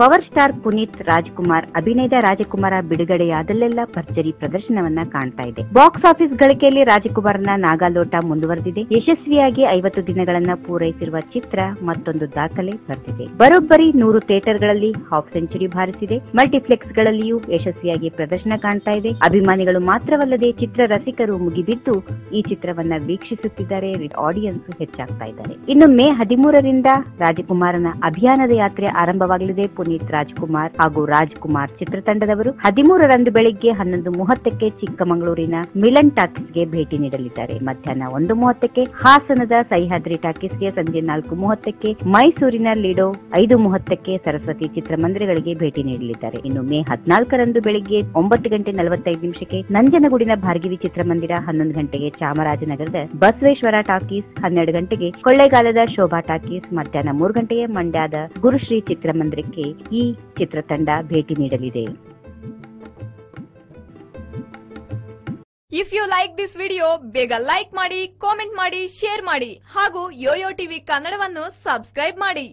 Power star Puneeth Rajkumar, ಅಭಿನಯದ ರಾಜಕುಮಾರ ಬಿಡುಗಡೆಯಾದಲ್ಲೆಲ್ಲ ಭರ್ಜರಿ ಪ್ರದರ್ಶನವನ್ನ ಕಾಣ್ತಾ ಇದೆ. ಬಾಕ್ಸ್ ಆಫೀಸ್ ಗಳಿಕೆಯಲ್ಲಿ ರಾಜಕುಮಾರ್ನ ನಾಗಾಲೋಟ ಮುಂದುವರೆದಿದೆ. ಯಶಸ್ವಿಯಾಗಿ ಐವತ್ತು ದಿನಗಳನ್ನ ಪೂರೈಸಿರುವ ಚಿತ್ರ ಮತ್ತೊಂದು ದಾಖಲೆ ಬರೆದಿದೆ ಬರೋಬ್ಬರಿ ನೂರು ಥಿಯೇಟರ್ಗಳಲ್ಲಿ ಹಾಫ್ ಸೆಂಚುರಿ ಬಾರಿಸಿದೆ. ಮಲ್ಟಿಪ್ಲೆಕ್ಸ್ ಗಳಲ್ಲಿಯೂ ಯಶಸ್ವಿಯಾಗಿ ಪ್ರದರ್ಶನ ಕಾಣ್ತಾ ಇದೆ. ಅಭಿಮಾನಿಗಳು ಮಾತ್ರವಲ್ಲದೆ ಚಿತ್ರ ರಸಿಕರು ಮುಗಿಬಿದ್ದು ಈ ಚಿತ್ರವನ್ನ ವೀಕ್ಷಿಸುತ್ತಿದ್ದಾರೆ. ಆಡಿಯನ್ಸ್ ಹೆಚ್ಚಾಗ್ತಾ ಇದ್ದಾರೆ. ಇನ್ನು ಮೇ ಹದಿಮೂರರಿಂದ ರಾಜಕುಮಾರನ ಅಭಿಯಾನದ ಯಾತ್ರೆ ಆರಂಭವಾಗಲಿದೆ. ಪುನೀತ್ ರಾಜ್ಕುಮಾರ್ ಹಾಗೂ ರಾಜ್ಕುಮಾರ್ ಚಿತ್ರತಂಡದವರು ಹದಿಮೂರರಂದು ಬೆಳಿಗ್ಗೆ ಹನ್ನೊಂದು ಮೂವತ್ತಕ್ಕೆ ಚಿಕ್ಕಮಗಳೂರಿನ ಮಿಲನ್ ಟಾಕೀಸ್ಗೆ ಭೇಟಿ ನೀಡಲಿದ್ದಾರೆ. ಮಧ್ಯಾಹ್ನ ಒಂದು ಮೂವತ್ತಕ್ಕೆ ಹಾಸನದ ಸಹ್ಯಾದ್ರಿ ಟಾಕೀಸ್ಗೆ ಸಂಜೆ ನಾಲ್ಕು ಮೂವತ್ತಕ್ಕೆ ಮೈಸೂರಿನ ಲಿಡೋ ಐದು ಮೂವತ್ತಕ್ಕೆ ಸರಸ್ವತಿ ಚಿತ್ರಮಂದಿರಗಳಿಗೆ ಭೇಟಿ ನೀಡಲಿದ್ದಾರೆ. ಇನ್ನು ಮೇ ಹದಿನಾಲ್ಕರಂದು ಬೆಳಿಗ್ಗೆ ಒಂಬತ್ತು ಗಂಟೆ ನಲವತ್ತೈದು ನಿಮಿಷಕ್ಕೆ ನಂಜನಗೂಡಿನ ಭಾರ್ಗಿವಿ ಚಿತ್ರಮಂದಿರ ಹನ್ನೊಂದು ಗಂಟೆಗೆ ಚಾಮರಾಜನಗರದ ಬಸವೇಶ್ವರ ಟಾಕೀಸ್ ಹನ್ನೆರಡು ಗಂಟೆಗೆ ಕೊಳ್ಳೇಗಾಲದ ಶೋಭಾ ಟಾಕೀಸ್, ಮಧ್ಯಾಹ್ನ ಮೂರು ಗಂಟೆಗೆ ಮಂಡ್ಯದ ಗುರುಶ್ರೀ ಚಿತ್ರಮಂದಿರಕ್ಕೆ ಈ ಚಿತ್ರತಂಡ ಭೇಟಿ ನೀಡಲಿದೆ. If you like this video ಬೇಗ ಲೈಕ್ ಮಾಡಿ ಕಾಮೆಂಟ್ ಮಾಡಿ ಶೇರ್ ಮಾಡಿ ಹಾಗೂ ಯೋಯೋ ಟಿವಿ ಕನ್ನಡವನ್ನು ಸಬ್ಸ್ಕ್ರೈಬ್ ಮಾಡಿ.